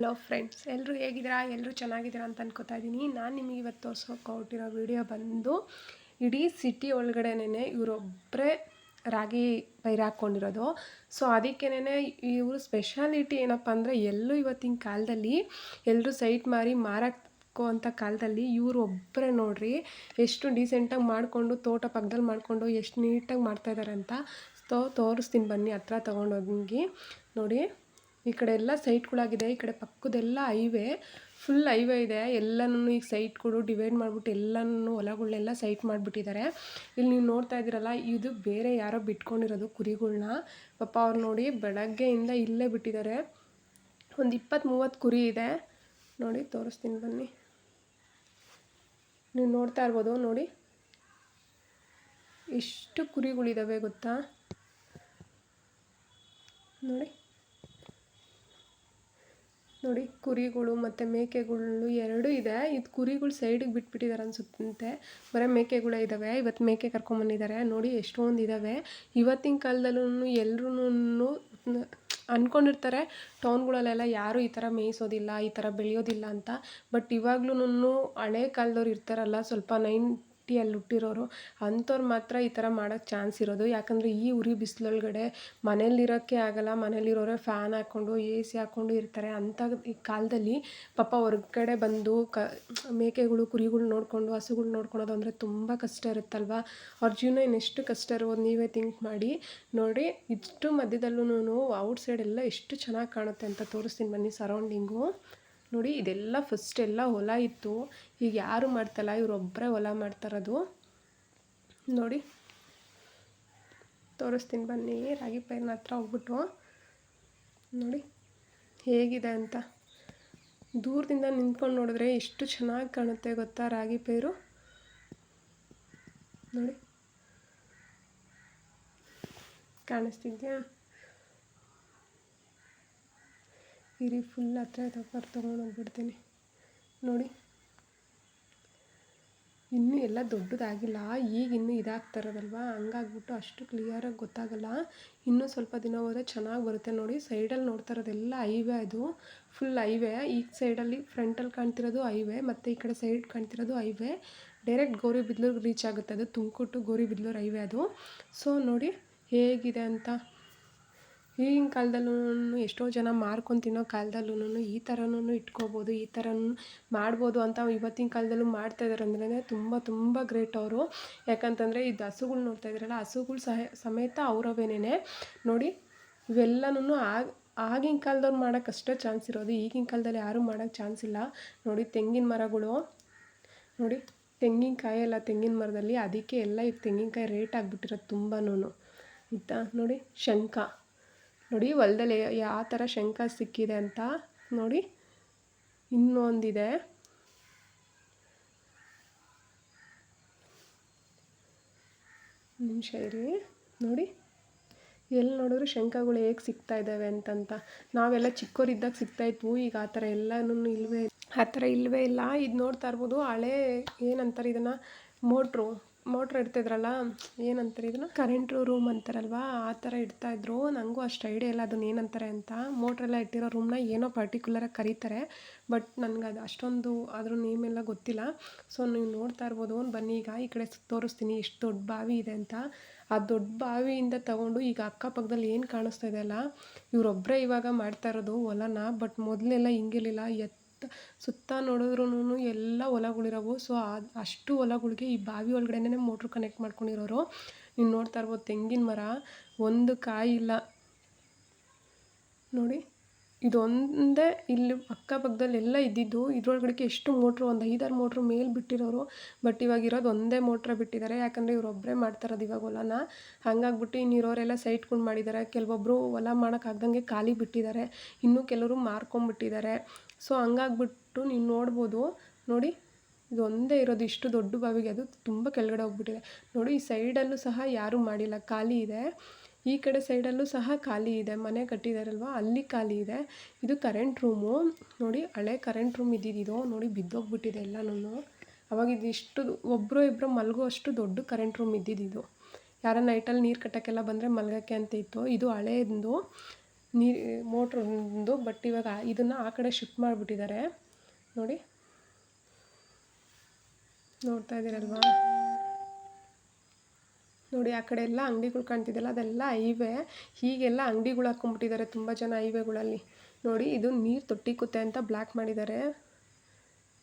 Hello friends ಎಲ್ಲರೂ ಹೇಗಿದ್ದೀರಾ? ಎಲ್ಲರೂ ಚೆನ್ನಾಗಿದ್ದೀರಾ ಅಂತ ಅನ್ಕೋತಾ ಇದ್ದೀನಿ. ನಾನು ನಿಮಗೆ ಇವತ್ತು ತೋರ್ಸೋಕೆ ಹೊಟ್ಟಿರೋ ವಿಡಿಯೋ ಬಂದು ಇಡೀ ಸಿಟಿ ಒಳಗಡೆನೇ ಇವರೊಬ್ಬರೇ ರಾಗಿ ಪೈರು ಹಾಕ್ಕೊಂಡಿರೋದು. ಸೊ ಅದಕ್ಕೇನೆ ಇವರು ಸ್ಪೆಷಾಲಿಟಿ ಏನಪ್ಪ ಅಂದರೆ ಎಲ್ಲೂ ಇವತ್ತಿನ ಕಾಲದಲ್ಲಿ ಎಲ್ಲರೂ ಸೈಟ್ ಮಾರಿ ಮಾರಕ್ಕೋ ಅಂಥ ಕಾಲದಲ್ಲಿ ಇವರು ಒಬ್ಬರೇ ನೋಡ್ರಿ ಎಷ್ಟು ಡೀಸೆಂಟಾಗಿ ಮಾಡಿಕೊಂಡು, ತೋಟ ಪಕ್ಕದಲ್ಲಿ ಮಾಡಿಕೊಂಡು ಎಷ್ಟು ನೀಟಾಗಿ ಮಾಡ್ತಾಯಿದ್ದಾರೆ ಅಂತ ಸೊ ತೋರಿಸ್ತೀನಿ ಬನ್ನಿ, ಹತ್ರ ತೊಗೊಂಡೋಗಿ. ನೋಡಿ. ಈ ಕಡೆ ಎಲ್ಲ ಸೈಟ್ಗಳಾಗಿದೆ, ಈ ಕಡೆ ಪಕ್ಕದೆಲ್ಲ ಹೈವೇ ಫುಲ್ ಹೈವೇ ಇದೆ. ಎಲ್ಲನೂ ಈಗ ಸೈಟ್ಗಳು ಡಿವೈಡ್ ಮಾಡಿಬಿಟ್ಟು ಎಲ್ಲನೂ ಹೊಲಗಳನ್ನೆಲ್ಲ ಸೈಟ್ ಮಾಡಿಬಿಟ್ಟಿದ್ದಾರೆ ಇಲ್ಲಿ ನೀವು ನೋಡ್ತಾ ಇದ್ದೀರಲ್ಲ, ಇದು ಬೇರೆ ಯಾರೋ ಬಿಟ್ಕೊಂಡಿರೋದು ಕುರಿಗಳ್ನ. ಪಾಪ ಅವ್ರು ನೋಡಿ ಬೆಳಗ್ಗೆಯಿಂದ ಇಲ್ಲೇ ಬಿಟ್ಟಿದ್ದಾರೆ ಒಂದು ಇಪ್ಪತ್ತು ಮೂವತ್ತು ಕುರಿ ಇದೆ. ನೋಡಿ, ತೋರಿಸ್ತೀನಿ ಬನ್ನಿ. ನೀವು ನೋಡ್ತಾ ಇರ್ಬೋದು, ನೋಡಿ. ಎಷ್ಟು ಕುರಿಗಳಿದ್ದಾವೆ ಗೊತ್ತಾ? ನೋಡಿ. ನೋಡಿ ಕುರಿಗಳು ಮತ್ತು ಮೇಕೆಗಳು ಎರಡೂ ಇದೆ. ಇದು ಕುರಿಗಳು ಸೈಡಿಗೆ ಬಿಟ್ಬಿಟ್ಟಿದ್ದಾರೆ ಅನ್ಸುತ್ತಂತೆ ಬರೀ ಮೇಕೆಗಳೇ ಇದ್ದಾವೆ ಇವತ್ತು ಮೇಕೆ ಕರ್ಕೊಂಬಂದಿದ್ದಾರೆ ನೋಡಿ ಎಷ್ಟೊಂದು ಇದ್ದಾವೆ ಇವತ್ತಿನ ಕಾಲದಲ್ಲೂ ಎಲ್ರೂ ಅಂದ್ಕೊಂಡಿರ್ತಾರೆ ಟೌನ್ಗಳಲ್ಲೆಲ್ಲ ಯಾರೂ ಈ ಥರ ಮೇಯಿಸೋದಿಲ್ಲ, ಈ ಥರ ಬೆಳೆಯೋದಿಲ್ಲ ಅಂತ. ಬಟ್ ಇವಾಗ್ಲೂ ಹಳೆ ಕಾಲದವ್ರು ಇರ್ತಾರಲ್ಲ, ಸ್ವಲ್ಪ ನೈನ್ ಸಿಟಿಯಲ್ಲಿ ಹುಟ್ಟಿರೋರು ಅಂಥವ್ರು ಮಾತ್ರ ಈ ಥರ ಮಾಡೋಕ್ಕೆ ಚಾನ್ಸ್ ಇರೋದು. ಯಾಕಂದರೆ ಈ ಉರಿ ಬಿಸಿಲೊಳಗಡೆ ಮನೇಲಿರೋಕ್ಕೆ ಆಗಲ್ಲ, ಮನೇಲಿರೋರೆ ಫ್ಯಾನ್ ಹಾಕ್ಕೊಂಡು, ಎ ಸಿ ಹಾಕ್ಕೊಂಡು ಇರ್ತಾರೆ. ಅಂಥ ಈ ಕಾಲದಲ್ಲಿ ಪಾಪ ಹೊರಗಡೆ ಬಂದು ಕ, ಮೇಕೆಗಳು, ಕುರಿಗಳು ನೋಡಿಕೊಂಡು, ಹಸುಗಳು ನೋಡ್ಕೊಳೋದು ಅಂದರೆ ತುಂಬ ಕಷ್ಟ ಇರುತ್ತಲ್ವ? ಅವ್ರ ಜೀವನ ಇನ್ನೆಷ್ಟು ಕಷ್ಟ ಇರ್ಬೋದು ನೀವೇ ಥಿಂಕ್ ಮಾಡಿ. ನೋಡಿ, ಇಷ್ಟು ಮಧ್ಯದಲ್ಲೂ ಔಟ್ ಸೈಡ್ ಎಲ್ಲ ಎಷ್ಟು ಚೆನ್ನಾಗಿ ಕಾಣುತ್ತೆ ಅಂತ ತೋರಿಸ್ತೀನಿ ಬನ್ನಿ ಸರೌಂಡಿಂಗು. ನೋಡಿ, ಇದೆಲ್ಲ ಫಸ್ಟ್ ಎಲ್ಲ ಹೊಲ ಇತ್ತು. ಈಗ ಯಾರು ಮಾಡ್ತಲ್ಲ ಇವರೊಬ್ಬರೇ ಹೊಲ ಮಾಡ್ತಾರದು. ನೋಡಿ, ತೋರಿಸ್ತೀನಿ ಬನ್ನಿ, ರಾಗಿ ಪೈರ್ನ ಹತ್ರ ಹೋಗ್ಬಿಟ್ಟು. ನೋಡಿ, ಹೇಗಿದೆ ಅಂತ. ದೂರದಿಂದ ನಿಂತ್ಕೊಂಡು ನೋಡಿದ್ರೆ ಎಷ್ಟು ಚೆನ್ನಾಗಿ ಕಾಣುತ್ತೆ ಗೊತ್ತಾ ರಾಗಿ ಪೈರು? ನೋಡಿ, ಕಾಣಿಸ್ತಿದ್ಯಾ? ಇರಿ ಫುಲ್ ಹತ್ರ ತಗೊಂಡು ತೊಗೊಂಡೋಗ್ಬಿಡ್ತೀನಿ ನೋಡಿ. ಇನ್ನೂ ಎಲ್ಲ ದೊಡ್ಡದಾಗಿಲ್ಲ. ಈಗ ಇನ್ನೂ ಇದಾಗ್ತಾರದಲ್ವಾ ಹಂಗಾಗ್ಬಿಟ್ಟು ಅಷ್ಟು ಕ್ಲಿಯರಾಗಿ ಗೊತ್ತಾಗಲ್ಲ. ಇನ್ನೂ ಸ್ವಲ್ಪ ದಿನ ಹೋದರೆ ಚೆನ್ನಾಗಿ ಬರುತ್ತೆ ನೋಡಿ. ಸೈಡಲ್ಲಿ ನೋಡ್ತಾ ಇರೋದೆಲ್ಲ ಹೈವೇ ಅದು ಫುಲ್ ಹೈವೇ ಈ ಸೈಡಲ್ಲಿ ಫ್ರಂಟಲ್ಲಿ ಕಾಣ್ತಿರೋದು ಹೈವೇ ಮತ್ತು ಈ ಕಡೆ ಸೈಡ್ ಕಾಣ್ತಿರೋದು ಹೈವೇ ಡೈರೆಕ್ಟ್ ಗೌರಿಬಿದ್ಲೂರಿಗೆ ರೀಚ್ ಆಗುತ್ತೆ. ಅದು ತುಮಕೂರು ಗೌರಿಬಿದ್ಲೂರು ಹೈವೇ ಅದು. ಸೊ ನೋಡಿ ಹೇಗಿದೆ ಅಂತ. ಈಗಿನ ಕಾಲದಲ್ಲೂ ಎಷ್ಟೋ ಜನ ಮಾರ್ಕೊಂಡು ತಿನ್ನೋ ಕಾಲದಲ್ಲೂ ಈ ಥರನೂ ಇಟ್ಕೋಬೋದು, ಈ ಥರನೂ ಮಾಡ್ಬೋದು ಅಂತ ಇವತ್ತಿನ ಕಾಲದಲ್ಲೂ ಮಾಡ್ತಾ ಇದ್ದಾರೆ ಅಂದ್ರೆ ತುಂಬ ತುಂಬ ಗ್ರೇಟ್ ಅವರು. ಯಾಕಂತಂದರೆ ಇದು ಹಸುಗಳು ನೋಡ್ತಾ ಇದ್ದೀರಲ್ಲ ಹಸುಗಳು ಸಹ ಸಮೇತ ಅವರವೇನೇ ನೋಡಿ ಇವೆಲ್ಲನೂ ಆಗ, ಆಗಿನ ಕಾಲದವ್ರು ಮಾಡೋಕ್ಕೆ ಅಷ್ಟೇ ಚಾನ್ಸ್ ಇರೋದು, ಈಗಿನ ಕಾಲದಲ್ಲಿ ಯಾರೂ ಮಾಡೋಕ್ಕೆ ಚಾನ್ಸ್ ಇಲ್ಲ. ನೋಡಿ, ತೆಂಗಿನ ಮರಗಳು. ನೋಡಿ ತೆಂಗಿನಕಾಯಿ ಎಲ್ಲ ತೆಂಗಿನ ಮರದಲ್ಲಿ ಅದಕ್ಕೆ ಎಲ್ಲ ಈಗ ತೆಂಗಿನಕಾಯಿ ರೇಟ್ ಆಗಿಬಿಟ್ಟಿರೋದು ತುಂಬಾನು ಆಯಿತಾ? ನೋಡಿ, ಶಂಖ. ನೋಡಿ, ಹೊಲದಲ್ಲಿ ಯಾವ ಥರ ಶಂಖ ಸಿಕ್ಕಿದೆ ಅಂತ ನೋಡಿ. ಇನ್ನೊಂದಿದೆ. ನಿಮಿಷ ಇರಿ. ನೋಡಿ, ಎಲ್ಲಿ ನೋಡಿದ್ರು ಶಂಕಗಳು ಹೇಗೆ ಸಿಗ್ತಾ ಇದ್ದಾವೆ ಅಂತಂತ. ನಾವೆಲ್ಲ ಚಿಕ್ಕವರಿದ್ದಾಗ ಸಿಗ್ತಾಯಿದ್ವು ಈಗ ಆ ಥರ ಎಲ್ಲನೂ ಇಲ್ಲವೇ ಆ ಥರ ಇಲ್ಲವೇ ಇಲ್ಲ. ಇದು ನೋಡ್ತಾ ಇರ್ಬೋದು, ಹಳೆ ಏನಂತಾರೆ ಇದನ್ನು? ಮೋಟ್ರು. ಮೋಟ್ರ್ ಇಡ್ತಿದ್ರಲ್ಲ, ಏನಂತಾರೆ ಇದನ್ನ? ಕರೆಂಟ್ ರೂಮ್ ಅಂತಾರಲ್ವ? ಆ ಥರ ಇಡ್ತಾಯಿದ್ರು ನನಗೂ ಅಷ್ಟು ಐಡಿಯಾ ಇಲ್ಲ ಅದನ್ನ ಏನಂತಾರೆ ಅಂತ. ಮೋಟ್ರೆಲ್ಲ ಇಟ್ಟಿರೋ ರೂಮ್ನ ಏನೋ ಪರ್ಟಿಕ್ಯುಲರಾಗಿ ಕರೀತಾರೆ. ಬಟ್ ನನಗೆ ಅದು ಅಷ್ಟೊಂದು ಅದ್ರ ನೇಮ್ ಎಲ್ಲ ಗೊತ್ತಿಲ್ಲ. ಸೊ ನೀವು ನೋಡ್ತಾ ಇರ್ಬೋದು. ಬನ್ನಿ, ಈಗ ಈ ಕಡೆ ತೋರಿಸ್ತೀನಿ. ಎಷ್ಟು ದೊಡ್ಡ ಬಾವಿ ಇದೆ ಅಂತ. ಆ ದೊಡ್ಡ ಬಾವಿಯಿಂದ ತಗೊಂಡು ಈಗ ಅಕ್ಕಪಕ್ಕದಲ್ಲಿ ಏನು ಕಾಣಿಸ್ತಾ ಇದೆಯಲ್ಲ ಇವರೊಬ್ಬರೇ ಇವಾಗ ಮಾಡ್ತಾ ಇರೋದು ಹೊಲನ. ಬಟ್ ಮೊದಲೆಲ್ಲ ಹಿಂಗಿರಲಿಲ್ಲ. ಎತ್ತು ಸುತ್ತ ನೋಡಿದ್ರೂ ಎಲ್ಲ ಹೊಲಗಳಿರೋವು. ಸೊ ಅಷ್ಟು ಹೊಲಗಳಿಗೆ ಈ ಬಾವಿ ಒಳಗಡೆನೇ ಮೋಟ್ರ್ ಕನೆಕ್ಟ್ ಮಾಡ್ಕೊಂಡಿರೋರು. ನೀವು ನೋಡ್ತಾ ಇರ್ಬೋದು ತೆಂಗಿನ ಮರ, ಒಂದು ಕಾಯಿ ಇಲ್ಲ ನೋಡಿ. ಇದೊಂದೇ ಇಲ್ಲಿ ಅಕ್ಕಪಕ್ಕದಲ್ಲಿ ಎಲ್ಲ ಇದ್ದಿದ್ದು ಇದ್ರೊಳಗಡೆ ಎಷ್ಟು ಮೋಟ್ರು, ಒಂದು ಐದಾರು ಮೋಟ್ರು ಮೇಲೆ ಬಿಟ್ಟಿರೋರು ಬಟ್ ಇವಾಗ ಇರೋದು ಒಂದೇ ಮೋಟ್ರ ಬಿಟ್ಟಿದ್ದಾರೆ. ಯಾಕಂದರೆ ಇವರೊಬ್ಬರೇ ಮಾಡ್ತಾರದು ಇವಾಗ ಹೊಲನ. ಹಾಗಾಗ್ಬಿಟ್ಟು ಇನ್ನಿರೋರೆಲ್ಲ ಕೊಂಡು ಮಾಡಿದ್ದಾರೆ. ಕೆಲವೊಬ್ಬರು ಹೊಲ ಮಾಡೋಕ್ಕಾಗ್ದಂಗೆ ಖಾಲಿ ಬಿಟ್ಟಿದ್ದಾರೆ. ಇನ್ನೂ ಕೆಲವರು ಮಾರ್ಕೊಂಬಿಟ್ಟಿದ್ದಾರೆ. ಸೊ ಹಂಗಾಗ್ಬಿಟ್ಟು ನೀವು ನೋಡ್ಬೋದು. ನೋಡಿ ಇದು ಒಂದೇ ಇರೋದು ಇಷ್ಟು ದೊಡ್ಡ ಬಾವಿಗೆ. ಅದು ತುಂಬ ಕೆಳಗಡೆ ಹೋಗ್ಬಿಟ್ಟಿದೆ. ನೋಡಿ, ಈ ಸೈಡಲ್ಲೂ ಸಹ ಯಾರೂ ಮಾಡಿಲ್ಲ. ಖಾಲಿ ಇದೆ. ಈ ಕಡೆ ಸೈಡಲ್ಲೂ ಸಹ ಖಾಲಿ ಇದೆ, ಮನೆ ಕಟ್ಟಿದಾರಲ್ವ? ಅಲ್ಲಿ ಖಾಲಿ ಇದೆ. ಇದು ಕರೆಂಟ್ ರೂಮು ನೋಡಿ, ಹಳೆ ಕರೆಂಟ್ ರೂಮ್ ಇದ್ದಿದ್ದು ನೋಡಿ, ಬಿದ್ದೋಗ್ಬಿಟ್ಟಿದೆ ಎಲ್ಲನೂ. ಅವಾಗ ಇದಿಷ್ಟು ಒಬ್ಬರು ಇಬ್ಬರು ಮಲಗೋ ಅಷ್ಟು ದೊಡ್ಡ ಕರೆಂಟ್ ರೂಮ್ ಇದ್ದಿದ್ದು ಯಾರ ನೈಟಲ್ಲಿ ನೀರು ಕಟ್ಟೋಕ್ಕೆಲ್ಲ ಬಂದರೆ ಮಲಗೋಕ್ಕೆ ಅಂತ ಇತ್ತು. ಇದು ಹಳೆಯದು ನೀರು ಮೋಟ್ರದ್ದು ಬಟ್ ಇವಾಗ ಇದನ್ನು ಆ ಕಡೆ ಶಿಫ್ಟ್ ಮಾಡಿಬಿಟ್ಟಿದ್ದಾರೆ. ನೋಡಿ. ನೋಡ್ತಾ ಇದ್ದೀರಲ್ವಾ? ನೋಡಿ, ಆ ಕಡೆ ಎಲ್ಲ ಅಂಗಡಿಗಳು ಕಾಣ್ತಿದೆಯಲ್ಲ, ಅದೆಲ್ಲ ಹೈವೇ. ಹೀಗೆಲ್ಲ ಅಂಗಡಿಗಳು ಹಾಕ್ಕೊಂಬಿಟ್ಟಿದ್ದಾರೆ ತುಂಬ ಜನ ಹೈವೇಗಳಲ್ಲಿ. ನೋಡಿ, ಇದು ನೀರು ತೊಟ್ಟಿಕ್ಕುತ್ತೆ ಅಂತ ಬ್ಲ್ಯಾಕ್ ಮಾಡಿದ್ದಾರೆ.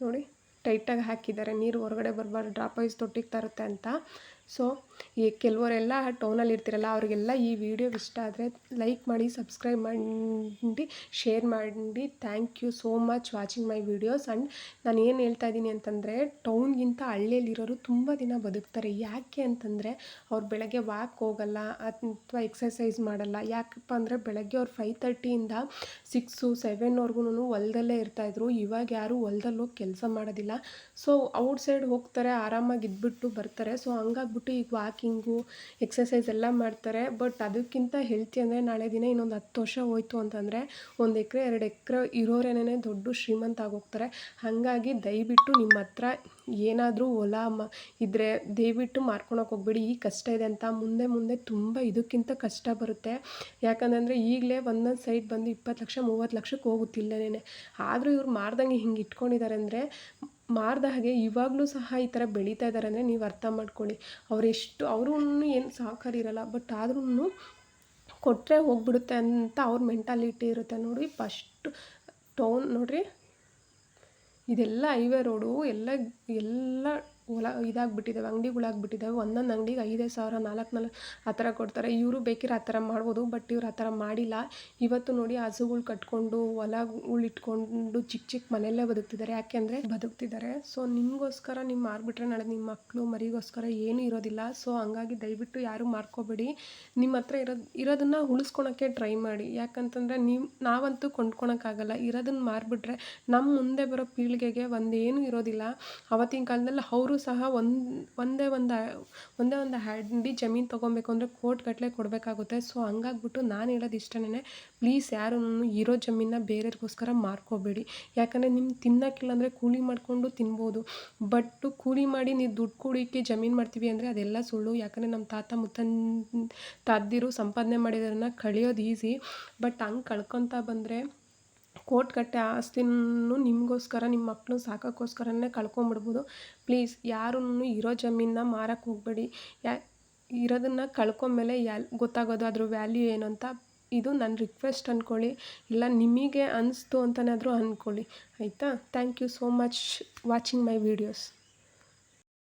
ನೋಡಿ, ಟೈಟಾಗಿ ಹಾಕಿದ್ದಾರೆ. ನೀರು ಹೊರಗಡೆ ಬರಬಾರ್ದು, ಡ್ರಾಪ್ ವೈಸ್ ತೊಟ್ಟಿಗೆ ತರುತ್ತೆ ಅಂತ. ಸೊ, ಈ ಕೆಲವರೆಲ್ಲ ಟೌನಲ್ಲಿ ಇರ್ತಿರಲ್ಲ ಅವರಿಗೆಲ್ಲ ಈ ವಿಡಿಯೋ ಇಷ್ಟ ಆದರೆ ಲೈಕ್ ಮಾಡಿ, ಸಬ್ಸ್ಕ್ರೈಬ್ ಮಾಡಿ, ಶೇರ್ ಮಾಡಿ. Thank you so much watching my videos and ನಾನು ಏನು ಹೇಳ್ತಾ ಇದ್ದೀನಿ ಅಂತಂದರೆ, ಟೌನ್ಗಿಂತ ಹಳ್ಳಿಯಲ್ಲಿರೋರು ತುಂಬ ದಿನ ಬದುಕ್ತಾರೆ. ಯಾಕೆ ಅಂತಂದರೆ, ಅವ್ರು ಬೆಳಗ್ಗೆ ವಾಕ್ ಹೋಗಲ್ಲ, ಅಥವಾ ಎಕ್ಸಸೈಸ್ ಮಾಡಲ್ಲ. ಯಾಕಪ್ಪ ಅಂದರೆ, ಬೆಳಗ್ಗೆ ಅವ್ರು ಫೈವ್ ತರ್ಟಿಯಿಂದ ಸಿಕ್ಸು ಸೆವೆನ್ವರೆಗೂ ಹೊಲದಲ್ಲೇ ಇರ್ತಾಯಿದ್ರು ಇವಾಗ ಯಾರೂ ಹೊಲದಲ್ಲಿ ಹೋಗಿ ಕೆಲಸ ಮಾಡೋದಿಲ್ಲ. ಸೊ ಔಟ್ ಸೈಡ್ ಹೋಗ್ತಾರೆ, ಆರಾಮಾಗಿ ಇದ್ಬಿಟ್ಟು ಬರ್ತಾರೆ. ಸೊ ಹಂಗಾಗ್ಬಿಟ್ಟು ಈಗ ವಾಕಿಂಗು ಎಕ್ಸಸೈಸ್ ಎಲ್ಲ ಮಾಡ್ತಾರೆ. ಬಟ್ ಅದಕ್ಕಿಂತ ಹೆಲ್ತಿ ಅಂದರೆ ನಾಳೆ ದಿನ ಇನ್ನೊಂದು ಹತ್ತು ವರ್ಷ ಹೋಯ್ತು ಅಂತಂದರೆ ಒಂದು ಎಕರೆ, ಎರಡು ಎಕರೆ ಇರೋರೇನೇ ದೊಡ್ಡ ಶ್ರೀಮಂತ ಆಗೋಗ್ತಾರೆ. ಹಾಗಾಗಿ ದಯವಿಟ್ಟು ನಿಮ್ಮ ಹತ್ರ ಏನಾದರೂ ಹೊಲ ಮ ಇದ್ದರೆ ದಯವಿಟ್ಟು ಮಾರ್ಕೊಳಕ್ಕೆ ಹೋಗ್ಬೇಡಿ. ಈ ಕಷ್ಟ ಇದೆ ಅಂತ ಮುಂದೆ ಮುಂದೆ ತುಂಬ ಇದಕ್ಕಿಂತ ಕಷ್ಟ ಬರುತ್ತೆ. ಯಾಕಂದರೆ ಈಗಲೇ ಒಂದೊಂದು ಸೈಡ್ ಬಂದು ಇಪ್ಪತ್ತು ಲಕ್ಷ, ಮೂವತ್ತು ಲಕ್ಷಕ್ಕೆ ಹೋಗುತ್ತಿಲ್ಲನೇ ಆದರೂ ಇವ್ರು ಮಾರ್ದಂಗೆ ಹಿಂಗೆ ಇಟ್ಕೊಂಡಿದ್ದಾರೆ ಅಂದರೆ ಮಾರ್ದ ಹಾಗೆ ಇವಾಗಲೂ ಸಹ ಈ ಥರ ಬೆಳೀತಾ ಇದ್ದಾರೆ ಅಂದರೆ ನೀವು ಅರ್ಥ ಮಾಡ್ಕೊಳ್ಳಿ. ಅವರೆಷ್ಟು ಅವರು ಏನು ಸಾಹುಕಾರಿರಲ್ಲ, ಬಟ್ ಆದ್ರೂ ಕೊಟ್ಟರೆ ಹೋಗ್ಬಿಡುತ್ತೆ ಅಂತ ಅವ್ರ ಮೆಂಟಾಲಿಟಿ ಇರುತ್ತೆ ನೋಡಿ. ಫಸ್ಟ್ ಟೌನ್ ನೋಡಿರಿ. ಇದೆಲ್ಲ ಹೈವೇ ರೋಡು, ಎಲ್ಲ ಎಲ್ಲ ಹೊಲ ಇದಾಗ್ಬಿಟ್ಟಿದ್ದಾವೆ ಅಂಗಡಿಗಳಾಗ್ಬಿಟ್ಟಿದ್ದಾವೆ ಒಂದೊಂದು ಅಂಗಡಿಗೆ ಐದೇ ಸಾವಿರ, ನಾಲ್ಕು ನಾಲ್ಕು ಆ ಥರ ಕೊಡ್ತಾರೆ. ಇವರು ಬೇಕಿದ್ರೆ ಆ ಥರ ಮಾಡ್ಬೋದು, ಬಟ್ ಇವ್ರು ಆ ಥರ ಮಾಡಿಲ್ಲ. ಇವತ್ತು ನೋಡಿ ಹಸುಗಳು ಕಟ್ಕೊಂಡು, ಹೊಲಗಳು ಇಟ್ಕೊಂಡು ಚಿಕ್ಕ ಚಿಕ್ಕ ಮನೆಯಲ್ಲೇ ಬದುಕ್ತಿದ್ದಾರೆ. ಯಾಕೆಂದರೆ ಬದುಕ್ತಿದ್ದಾರೆ. ಸೊ ನಿಮಗೋಸ್ಕರ ನಿಮ್ಮ ಮಾರ್ಬಿಟ್ರೆ ನಾಳೆ ನಿಮ್ಮ ಮಕ್ಕಳು ಮರಿಗೋಸ್ಕರ ಏನೂ ಇರೋದಿಲ್ಲ. ಸೊ ಹಂಗಾಗಿ ದಯವಿಟ್ಟು ಯಾರೂ ಮಾರ್ಕೋಬೇಡಿ. ನಿಮ್ಮ ಹತ್ರ ಇರೋದು ಇರೋದನ್ನು ಉಳಿಸ್ಕೊಳಕ್ಕೆ ಟ್ರೈ ಮಾಡಿ. ಯಾಕಂತಂದರೆ ನೀವು, ನಾವಂತೂ ಕೊಂಡ್ಕೊಳಕ್ಕಾಗಲ್ಲ. ಇರೋದನ್ನ ಮಾರ್ಬಿಟ್ರೆ ನಮ್ಮ ಮುಂದೆ ಬರೋ ಪೀಳಿಗೆಗೆ ಒಂದೇನು ಇರೋದಿಲ್ಲ. ಅವತ್ತಿನ ಕಾಲದಲ್ಲಿ ಅವರು ಸಹ ಒಂದು, ಒಂದೇ ಒಂದು ಒಂದೇ ಒಂದು ಹ್ಯಾಂಡಿ ಜಮೀನು ತೊಗೊಬೇಕು ಅಂದರೆ ಕೋಟ್ಗಟ್ಟಲೆ ಕೊಡಬೇಕಾಗುತ್ತೆ. ಸೊ ಹಂಗಾಗ್ಬಿಟ್ಟು ನಾನು ಹೇಳೋದು ಇಷ್ಟನೇ ಪ್ಲೀಸ್ ಯಾರೂ ಇರೋ ಜಮೀನನ್ನ ಬೇರೆಯವ್ರಿಗೋಸ್ಕರ ಮಾರ್ಕೋಬೇಡಿ. ಯಾಕಂದರೆ ನಿಮ್ಗೆ ತಿನ್ನೋಕ್ಕಿಲ್ಲ ಅಂದರೆ ಕೂಲಿ ಮಾಡಿಕೊಂಡು ತಿನ್ಬೋದು. ಬಟ್ ಕೂಲಿ ಮಾಡಿ ನೀವು ದುಡ್ಡು ಕೂಡಿಕ್ಕೆ ಜಮೀನು ಮಾಡ್ತೀವಿ ಅಂದರೆ ಅದೆಲ್ಲ ಸುಳ್ಳು. ಯಾಕಂದರೆ ನಮ್ಮ ತಾತ ಮುತ್ತನ್ ತದ್ದಿರು ಸಂಪಾದನೆ ಮಾಡಿದ್ರನ್ನ ಕಳಿಯೋದು ಈಸಿ ಬಟ್ ಹಂಗೆ ಕಳ್ಕೊತಾ ಬಂದರೆ ಕೋಟ್ಗಟ್ಟಲೆ ಆಸ್ತಿನೂ ನಿಮಗೋಸ್ಕರ ನಿಮ್ಮ ಮಕ್ಕಳು ಸಾಕೋಕ್ಕೋಸ್ಕರನೇ ಕಳ್ಕೊಂಬಿಡ್ಬೋದು. ಪ್ಲೀಸ್ ಯಾರೂ ಇರೋ ಜಮೀನನ್ನ ಮಾರಕ್ಕೆ ಹೋಗಬೇಡಿ. ಯಾ, ಇರೋದನ್ನು ಕಳ್ಕೊಂಡ್ಮೇಲೆ ಎಲ್ ಗೊತ್ತಾಗೋದು ಅದ್ರ ವ್ಯಾಲ್ಯೂ ಏನು ಅಂತ, ಇದು ನನ್ನ ರಿಕ್ವೆಸ್ಟ್ ಅಂದ್ಕೊಳ್ಳಿ ಇಲ್ಲ ನಿಮಗೆ ಅನಿಸ್ತು ಅಂತನಾದರೂ ಅಂದ್ಕೊಳ್ಳಿ ಆಯಿತಾ? Thank you so much watching my videos.